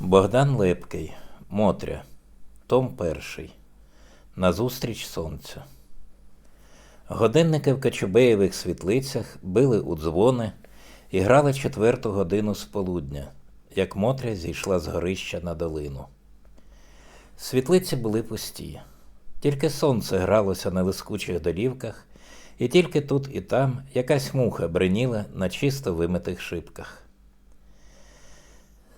Богдан Лепкий, Мотря, Том перший. Назустріч сонцю. Годинники в Качубеєвих світлицях били у дзвони і грали четверту годину з полудня, як Мотря зійшла з горища на долину. Світлиці були пусті. Тільки сонце гралося на лискучих долівках, і тільки тут і там якась муха бреніла на чисто вимитих шибках.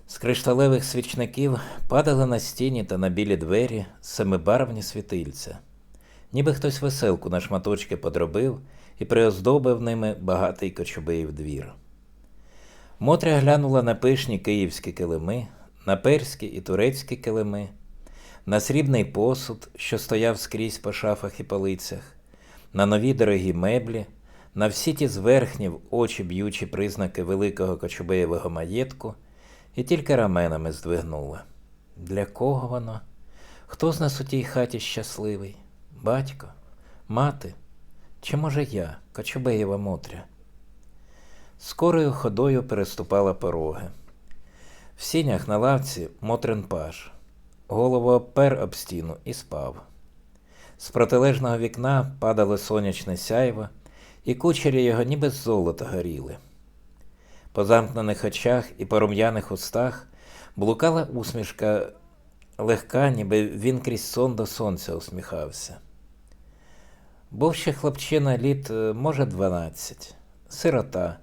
З кришталевих свічників падали на стіні та на білі двері семибарвні світильця, ніби хтось веселку на шматочки подробив і приоздобив ними багатий кочубеїв двір. Мотря глянула на пишні київські килими, на перські і турецькі килими, на срібний посуд, що стояв скрізь по шафах і полицях, на нові дорогі меблі, на всі ті зверхні в очі б'ючі признаки великого кочубеєвого маєтку, і тільки раменами здвигнула. Для кого воно? Хто з нас у тій хаті щасливий? Батько? Мати? Чи може я, Кочубеєва Мотря? Скорою ходою переступала пороги. В сінях на лавці Мотрин паш. Голову обпер об стіну і спав. З протилежного вікна падало сонячне сяйво, і кучері його ніби з золота горіли. По замкнених очах і по рум'яних устах блукала усмішка легка, ніби він крізь сон до сонця усміхався. Був ще хлопчина літ, е, може, дванадцять, сирота,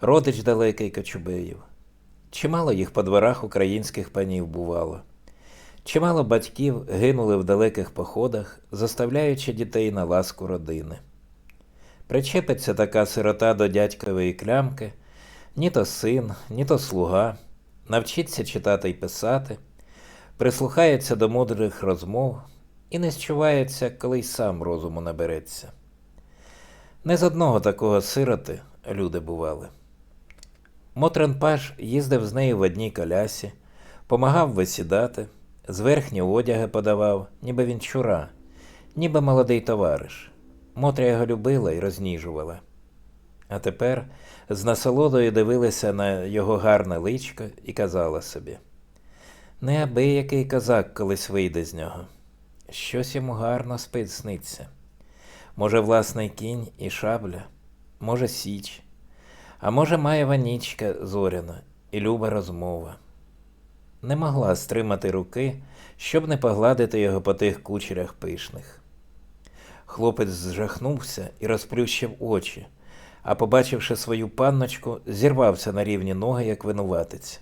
родич далекий Кочубеїв. Чимало їх по дворах українських панів бувало. Чимало батьків гинули в далеких походах, заставляючи дітей на ласку родини. Причепиться така сирота до дядькової клямки, ні то син, ні то слуга, навчиться читати й писати, прислухається до мудрих розмов і не счувається, коли й сам розуму набереться. Не з одного такого сироти люди бували. Мотрин Паш їздив з нею в одній колясі, помагав висідати, зверхні одяги подавав, ніби він чура, ніби молодий товариш. Мотря його любила і розніжувала. А тепер з насолодою дивилася на його гарне личко і казала собі: неабиякий козак колись вийде з нього. Щось йому гарно спить сниться. Може, власний кінь і шабля, може, січ, а може, має ванічка зоряна і люба розмова. Не могла стримати руки, щоб не погладити його по тих кучерях пишних. Хлопець зжахнувся і розплющив очі, а побачивши свою панночку, зірвався на рівні ноги, як винуватець.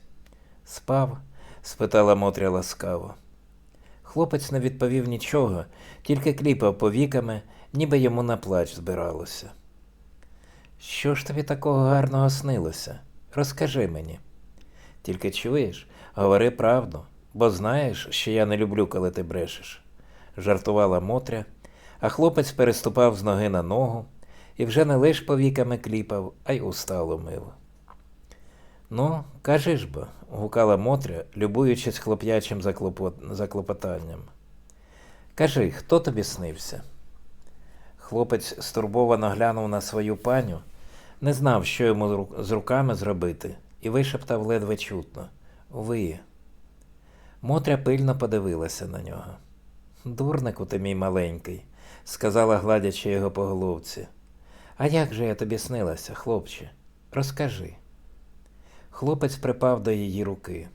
Спав? спитала Мотря ласкаво. Хлопець не відповів нічого, тільки кліпав повіками, ніби йому на плач збиралося. Що ж тобі такого гарного снилося? Розкажи мені. Тільки чуєш, говори правду, бо знаєш, що я не люблю, коли ти брешеш, жартувала Мотря, а хлопець переступав з ноги на ногу і вже не лиш повіками кліпав, а й устало мив. Ну, кажи ж бо, гукала Мотря, любуючись хлоп'ячим заклопот... заклопотанням. Кажи, хто тобі снився? Хлопець стурбовано глянув на свою паню, не знав, що йому з руками зробити, і вишептав ледве чутно Ви. Мотря пильно подивилася на нього. Дурнику ти мій маленький, сказала, гладячи його по головці. А як же я тобі снилася, хлопче? Розкажи. Хлопець припав до її руки.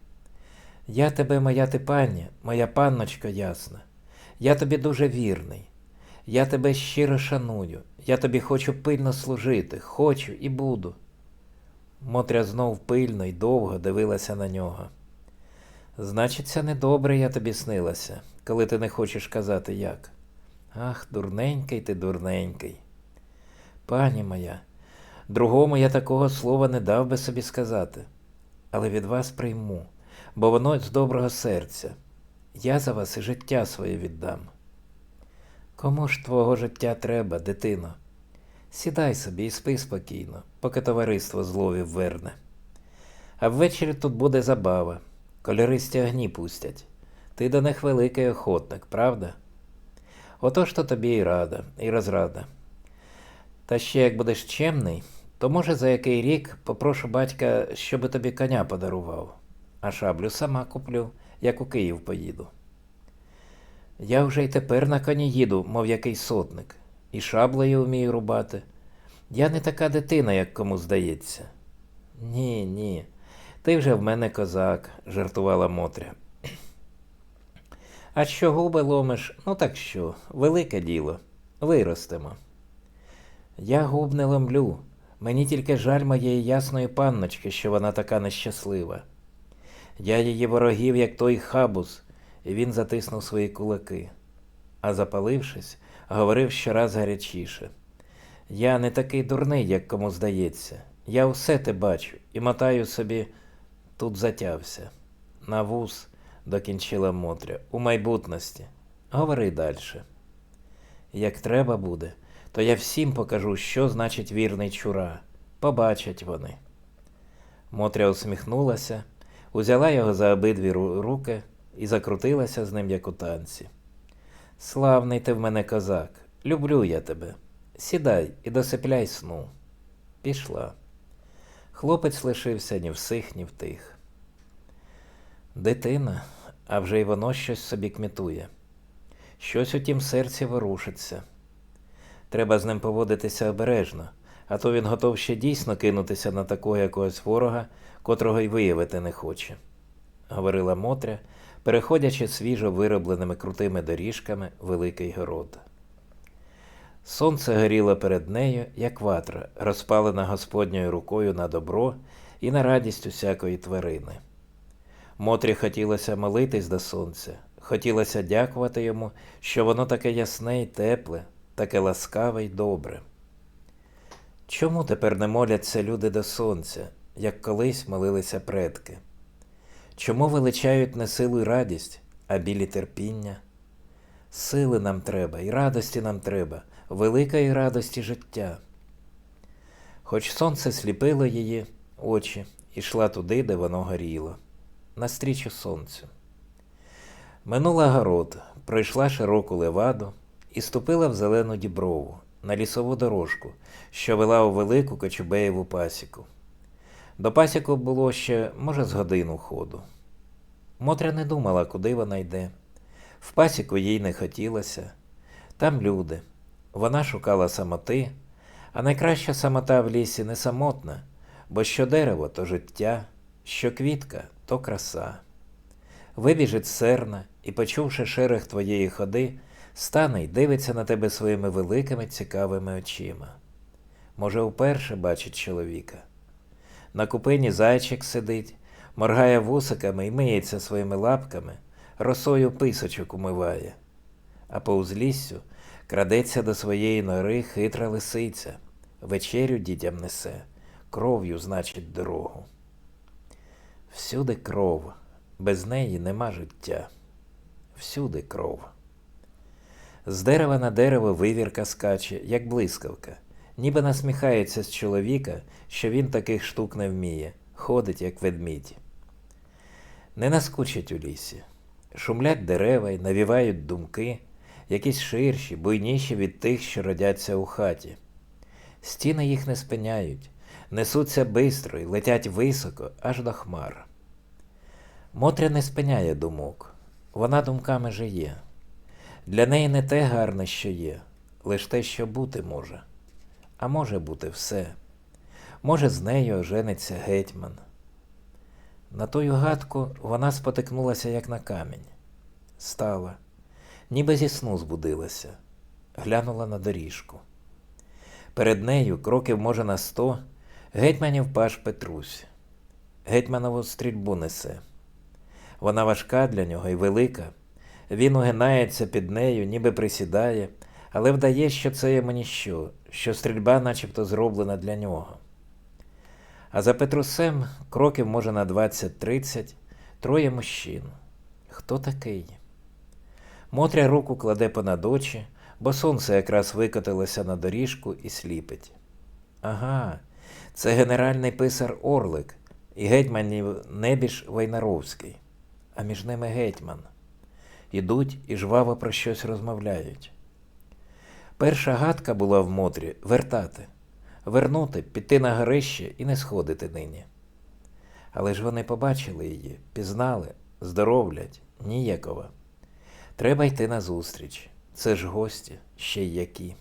Я тебе, моя ти пані, моя панночка ясна. Я тобі дуже вірний. Я тебе щиро шаную. Я тобі хочу пильно служити, хочу і буду. Мотря знов пильно й довго дивилася на нього. Значиться, недобре я тобі снилася, коли ти не хочеш казати як. Ах, дурненький ти, дурненький. Пані моя, другому я такого слова не дав би собі сказати, але від вас прийму, бо воно з доброго серця. Я за вас і життя своє віддам. Кому ж твого життя треба, дитино? Сідай собі і спи спокійно, поки товариство зловів верне. А ввечері тут буде забава, кольористі огні пустять. Ти до них великий охотник, правда? Отож то тобі і рада, і розрада. Та ще як будеш чемний, то може за який рік попрошу батька, щоби тобі коня подарував. а шаблю сама куплю, як у Київ поїду. Я вже й тепер на коні їду, мов який сотник, і шаблею вмію рубати. Я не така дитина, як кому здається. Ні, ні, ти вже в мене козак, жартувала Мотря. А що губи ломиш, ну так що, велике діло, виростемо. Я губ не ломлю. Мені тільки жаль моєї ясної панночки, що вона така нещаслива. Я її ворогів, як той хабус, і він затиснув свої кулаки. А запалившись, говорив щораз гарячіше. Я не такий дурний, як кому здається. Я усе те бачу і мотаю собі тут затявся. На вуз, докінчила Мотря, у майбутності. Говори далі. Як треба буде, то я всім покажу, що значить вірний чура. Побачать вони. Мотря усміхнулася, узяла його за обидві руки і закрутилася з ним, як у танці. Славний ти в мене козак, люблю я тебе. Сідай і досипляй сну. Пішла. Хлопець лишився ні всих, ні втих. Дитина, а вже й воно щось собі кмітує. Щось у тім серці ворушиться. Треба з ним поводитися обережно, а то він готов ще дійсно кинутися на такого якогось ворога, котрого й виявити не хоче, говорила Мотря, переходячи свіжо виробленими крутими доріжками великий город. Сонце горіло перед нею, як ватра, розпалена Господньою рукою на добро і на радість усякої тварини. Мотрі хотілося молитись до сонця, хотілося дякувати йому, що воно таке ясне й тепле, таке ласкаве й добре. Чому тепер не моляться люди до сонця, як колись молилися предки? Чому величають не силу й радість, а білі терпіння? Сили нам треба, і радості нам треба, великої радості життя. Хоч сонце сліпило її очі, ішла туди, де воно горіло, настрічу сонцю. Минула город, пройшла широку леваду і ступила в зелену діброву, на лісову дорожку, що вела у велику Кочубеєву пасіку. До пасіку було ще, може, з годину ходу. Мотря не думала, куди вона йде. В пасіку їй не хотілося. Там люди. Вона шукала самоти, а найкраща самота в лісі не самотна, бо що дерево то життя, що квітка то краса. Вибіжить серна і, почувши шерех твоєї ходи, стане й дивиться на тебе своїми великими цікавими очима. Може, вперше бачить чоловіка. На купині зайчик сидить, моргає вусиками і миється своїми лапками, росою писочок умиває, а по узліссю крадеться до своєї нори хитра лисиця, вечерю дітям несе, кров'ю значить дорогу. Всюди кров, без неї нема життя. Всюди кров. З дерева на дерево вивірка скаче, як блискавка, ніби насміхається з чоловіка, що він таких штук не вміє, ходить, як ведмідь. Не наскучить у лісі. Шумлять дерева й навівають думки, якісь ширші, буйніші від тих, що родяться у хаті. Стіни їх не спиняють, несуться бистро й летять високо, аж до хмар. Мотря не спиняє думок, вона думками жиє. Для неї не те гарне, що є, лиш те, що бути може. А може бути все. Може, з нею ожениться гетьман. На тою гадку вона спотикнулася, як на камінь. Стала, ніби зі сну збудилася, глянула на доріжку. Перед нею, кроків, може, на сто, гетьманів паш Петрусь. Гетьманову стрільбу несе. Вона важка для нього і велика. Він угинається під нею, ніби присідає, але вдає, що це йому ніщо, що стрільба начебто зроблена для нього. А за Петрусем кроків може на 20-30 троє мужчин. Хто такий? Мотря руку кладе понад очі, бо сонце якраз викотилося на доріжку і сліпить. Ага, це генеральний писар Орлик і гетьманів Небіж Войнаровський, а між ними гетьман. Ідуть і жваво про щось розмовляють. Перша гадка була в Мотрі вертати, вернути, піти на горище і не сходити нині. Але ж вони побачили її, пізнали, здоровлять, ніякова. Треба йти назустріч. Це ж гості, ще й які.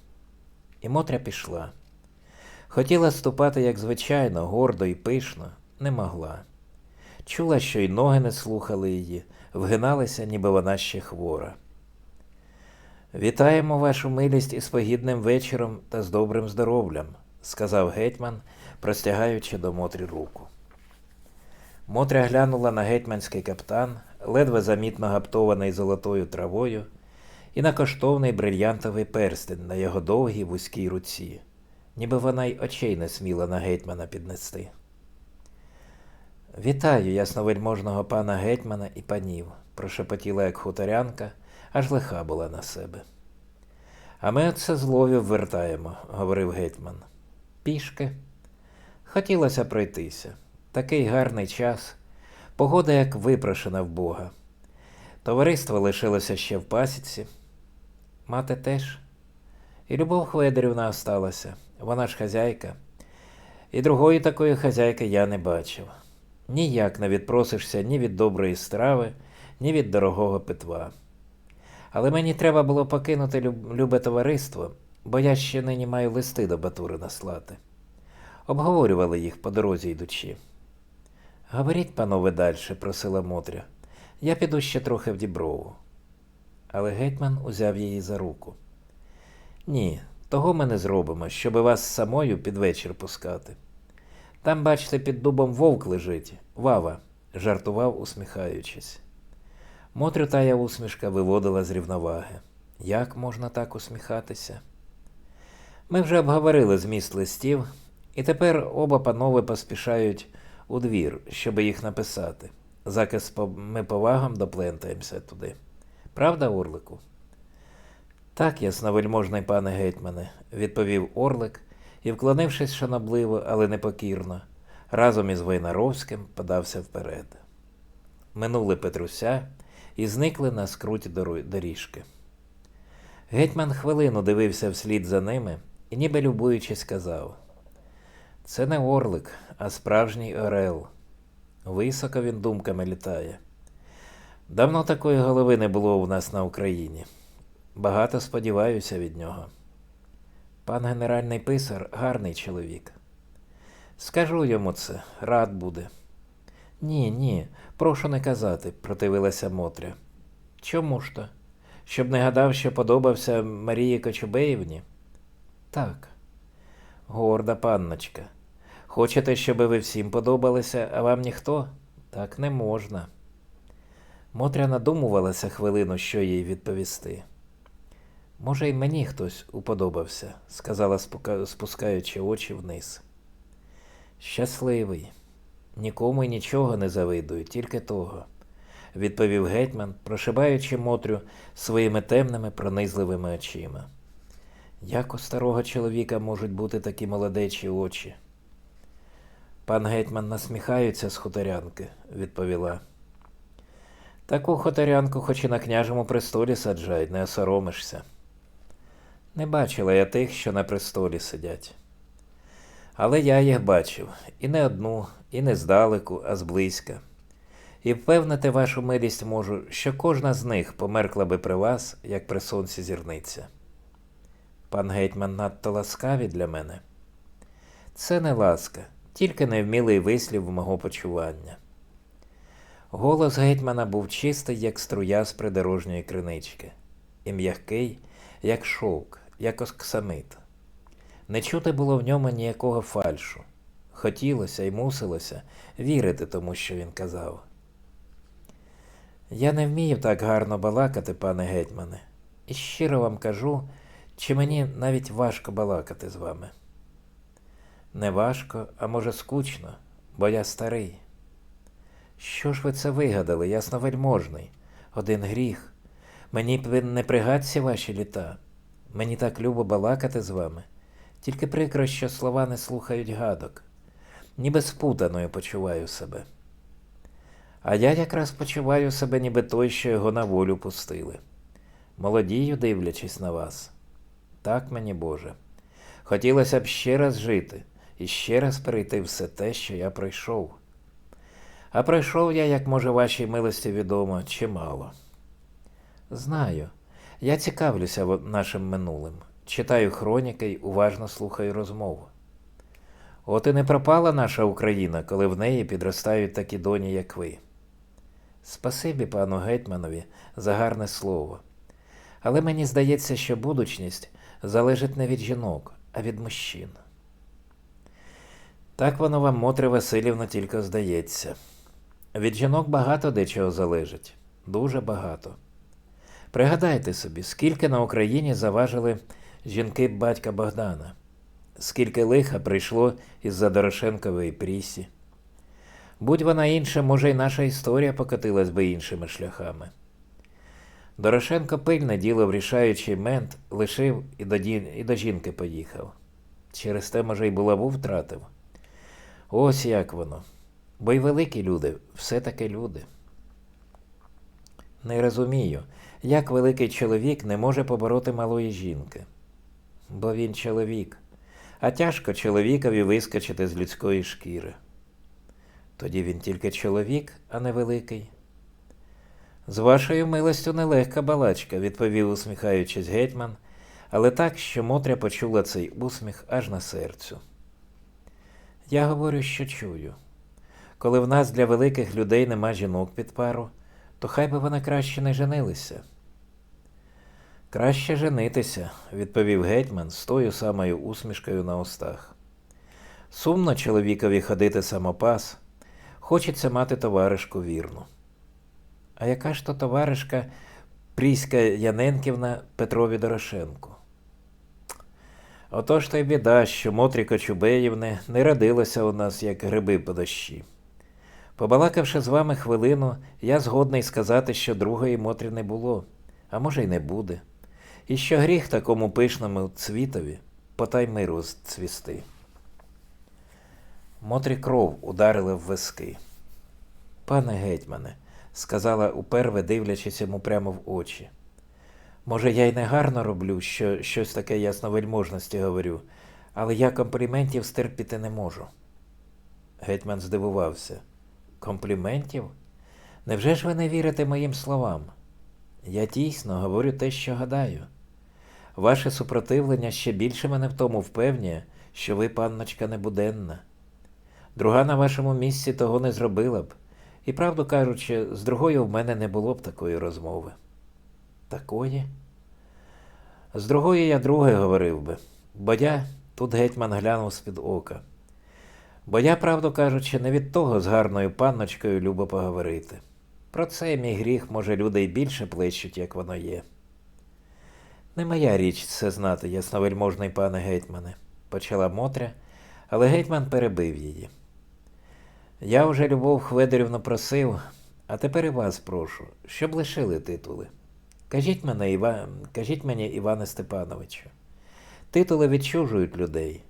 І Мотря пішла. Хотіла ступати, як звичайно, гордо і пишно, не могла. Чула, що й ноги не слухали її, вгиналися, ніби вона ще хвора. Вітаємо вашу милість із погідним вечором та з добрим здоров'ям, сказав гетьман, простягаючи до Мотрі руку. Мотря глянула на гетьманський каптан, ледве замітно гаптований золотою травою, і на коштовний брильянтовий перстень на його довгій вузькій руці, ніби вона й очей не сміла на гетьмана піднести. Вітаю ясновельможного пана гетьмана і панів, прошепотіла як хуторянка, аж лиха була на себе. А ми оце з ловів вертаємо, говорив гетьман. Пішки. Хотілося пройтися. Такий гарний час. Погода як випрошена в Бога. Товариство лишилося ще в пасіці. Мати теж. І Любов Хведерівна осталася. Вона ж хазяйка. І другої такої хазяйки я не бачив. Ніяк не відпросишся ні від доброї страви, ні від дорогого питва. Але мені треба було покинути любе товариство, бо я ще нині маю листи до Батури наслати. Обговорювали їх по дорозі йдучи. Говоріть, панове, дальше, просила Мотря. Я піду ще трохи в Діброву. Але гетьман узяв її за руку. Ні, того ми не зробимо, щоби вас самою під вечір пускати. Там, бачите, під дубом вовк лежить, вава, жартував, усміхаючись. Мотрю тая усмішка виводила з рівноваги. Як можна так усміхатися? Ми вже обговорили зміст листів, і тепер оба панове поспішають у двір, щоб їх написати. Заказ ми повагам доплентаємося туди. Правда, Орлику? Так, ясновельможний пане гетьмане, відповів Орлик і, вклонившись шанобливо, але непокірно, разом із Войнаровським подався вперед. Минули Петруся і зникли на скруті доріжки. Гетьман хвилину дивився вслід за ними і, ніби любуючись, сказав: Це не орлик, а справжній орел. Високо він думками літає. Давно такої голови не було у нас на Україні. Багато сподіваюся від нього. Пан генеральний писар гарний чоловік. Скажу йому це, рад буде. Ні, ні, прошу не казати, противилася Мотря. Чому ж то? Щоб не гадав, що подобався Марії Кочубеївні? Так. Горда панночка. Хочете, щоб ви всім подобалися, а вам ніхто? Так не можна. Мотря надумувалася хвилину, що їй відповісти. Може, й мені хтось уподобався, сказала, спускаючи очі вниз. Щасливий. Нікому й нічого не завидую, тільки того, відповів гетьман, прошибаючи Мотрю своїми темними пронизливими очима. Як у старого чоловіка можуть бути такі молодечі очі? Пан гетьман насміхається з хуторянки, відповіла. Таку хуторянку хоч і на княжому престолі саджають, не осоромишся. Не бачила я тих, що на престолі сидять. Але я їх бачив і не одну, і не здалеку, а зблизька. І впевнити вашу милість можу, що кожна з них померкла би при вас, як при сонці зірниця. Пан гетьман надто ласкаві для мене. Це не ласка, тільки невмілий вислів мого почування. Голос гетьмана був чистий, як струя з придорожньої кринички, і м'який, як шовк, як оксамит. Не чути було в ньому ніякого фальшу. Хотілося і мусилося вірити тому, що він казав. Я не вмію так гарно балакати, пане гетьмане, і щиро вам кажу, чи мені навіть важко балакати з вами. Не важко, а може скучно, бо я старий. Що ж ви це вигадали, ясновельможний? Один гріх. Мені б не пригадці ваші літа. Мені так любо балакати з вами. Тільки прикро, що слова не слухають гадок. Ніби спутаною почуваю себе. А я якраз почуваю себе, ніби той, що його на волю пустили. Молодію, дивлячись на вас. Так мені, Боже. Хотілося б ще раз жити і ще раз перейти все те, що я пройшов. А пройшов я, як може вашій милості відомо, чимало. Знаю. Я цікавлюся нашим минулим, читаю хроніки й уважно слухаю розмову. От і не пропала наша Україна, коли в неї підростають такі доні, як ви. Спасибі пану гетьманові за гарне слово. Але мені здається, що будучність залежить не від жінок, а від мужчин. Так воно вам, Мотре Васильівна, тільки здається. Від жінок багато дечого залежить, дуже багато. Пригадайте собі, скільки на Україні заважили жінки батька Богдана, скільки лиха прийшло із-за Дорошенкової прісі. Будь вона інша, може, й наша історія покотилась би іншими шляхами. Дорошенко пильне діло в рішаючий мент лишив і до, ді- і до жінки поїхав. Через те, може, й булаву втратив. Ось як воно. Бо й великі люди, все-таки люди. Не розумію, як великий чоловік не може побороти малої жінки. Бо він чоловік, а тяжко чоловікові вискочити з людської шкіри. Тоді він тільки чоловік, а не великий. З вашою милостю нелегка балачка, відповів, усміхаючись гетьман, але так, що Мотря почула цей усміх аж на серцю. Я говорю, що чую. Коли в нас для великих людей нема жінок під пару, то хай би вони краще не женилися. Краще женитися, відповів гетьман з тою самою усмішкою на устах. Сумно чоловікові ходити самопас, хочеться мати товаришку вірну. А яка ж то товаришка Пріська Яненківна Петрові Дорошенку? Отож то й біда, що Мотрі Кочубеївни не родилося у нас, як гриби по дощі. Побалакавши з вами хвилину, я згодний сказати, що другої Мотрі не було, а може й не буде. І що гріх такому пишному цвітові потай миру цвісти. Мотрі кров ударила в виски. Пане гетьмане, сказала уперве, дивлячись йому прямо в очі. Може, я й не гарно роблю, що щось таке ясновельможності говорю, але я компліментів стерпіти не можу. Гетьман здивувався. Компліментів? Невже ж ви не вірите моїм словам? Я дійсно говорю те, що гадаю. Ваше супротивлення ще більше мене в тому впевнює, що ви, панночка, небуденна. Друга на вашому місці того не зробила б, і, правду кажучи, з другою в мене не було б такої розмови. Такої? З другої я друге говорив би, бо я тут гетьман глянув з-під ока. Бо я, правду кажучи, не від того з гарною панночкою любо поговорити. Про це мій гріх, може, люди й більше плещуть, як воно є. Не моя річ це знати, ясновельможний пане гетьмане, почала Мотря, але гетьман перебив її. Я вже Любов Хведорівну просив, а тепер і вас прошу, щоб лишили титули. Кажіть мене, Іва... Кажіть мені, Іване Степановичу, титули відчужують людей,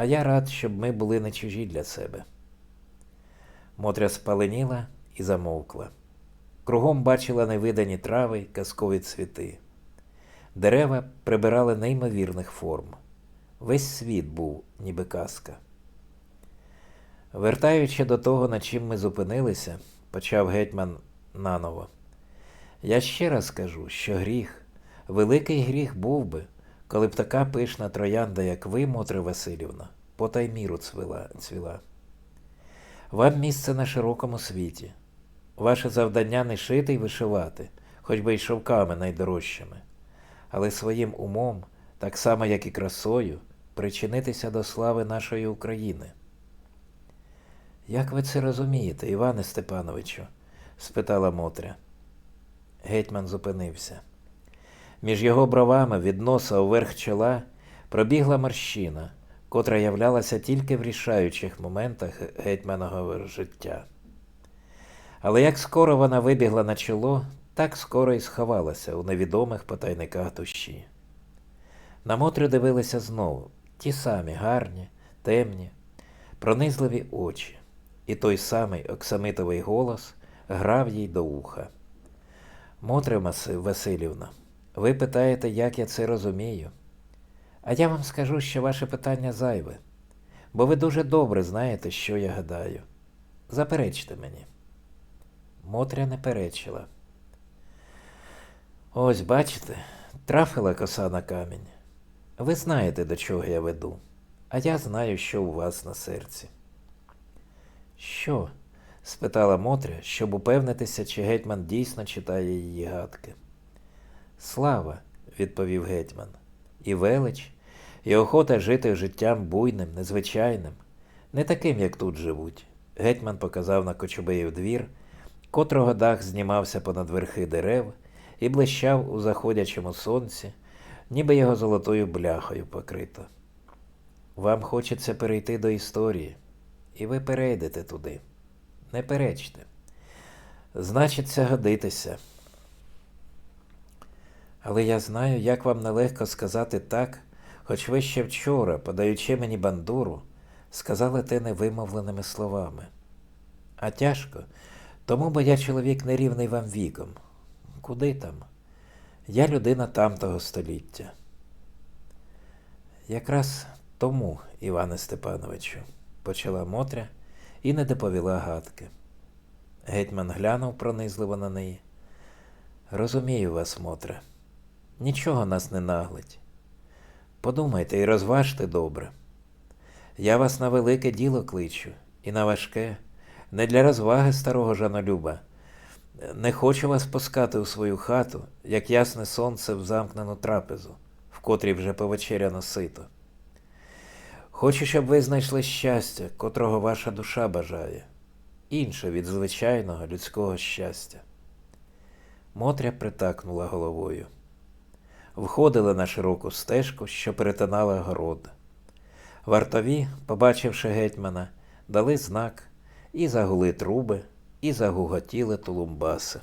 а я рад, щоб ми були не чужі для себе. Мотря спаленіла і замовкла. Кругом бачила невидані трави казкові цвіти. Дерева прибирали неймовірних форм. Весь світ був, ніби казка. Вертаючи до того, на чим ми зупинилися, почав гетьман наново. Я ще раз кажу, що гріх, великий гріх був би, коли б така пишна троянда, як ви, Мотре Васильівна, по тайміру цвіла. цвіла. Вам місце на широкому світі. Ваше завдання не шити й вишивати, хоч би й шовками найдорожчими, але своїм умом, так само як і красою, причинитися до слави нашої України. Як ви це розумієте, Іване Степановичу? спитала Мотря. Гетьман зупинився. Між його бровами від носа уверх чола пробігла морщина, котра являлася тільки в рішаючих моментах гетьманого життя. Але як скоро вона вибігла на чоло, так скоро і сховалася у невідомих потайниках душі. На Мотрю дивилися знову ті самі гарні, темні, пронизливі очі, і той самий оксамитовий голос грав їй до уха. Маси- Васильівна, ви питаєте, як я це розумію. А я вам скажу, що ваше питання зайве, бо ви дуже добре знаєте, що я гадаю. Заперечте мені. Мотря не перечила. Ось, бачите, трафила коса на камінь. Ви знаєте, до чого я веду, а я знаю, що у вас на серці. Що? спитала Мотря, щоб упевнитися, чи гетьман дійсно читає її гадки. Слава, відповів гетьман, і велич, і охота жити життям буйним, незвичайним, не таким, як тут живуть. Гетьман показав на Кочубеїв двір, котрого дах знімався понад верхи дерев і блищав у заходячому сонці, ніби його золотою бляхою покрито. Вам хочеться перейти до історії, і ви перейдете туди. Не перечте. Значиться годитися. Але я знаю, як вам нелегко сказати так, хоч ви ще вчора, подаючи мені бандуру, сказали те невимовленими словами. А тяжко, тому бо я чоловік нерівний вам віком. Куди там? Я людина тамтого століття. Якраз тому, Іване Степановичу, почала Мотря і не доповіла гадки. Гетьман глянув пронизливо на неї. Розумію вас, Мотре. Нічого нас не наглить. Подумайте і розважте добре. Я вас на велике діло кличу, і на важке, не для розваги старого жанолюба. Не хочу вас пускати у свою хату, як ясне сонце в замкнену трапезу, в котрій вже повечеряно сито. Хочу, щоб ви знайшли щастя, котрого ваша душа бажає, інше від звичайного людського щастя. Мотря притакнула головою. Входили на широку стежку, що перетинала город. Вартові, побачивши гетьмана, дали знак і загули труби, і загуготіли тулумбаси.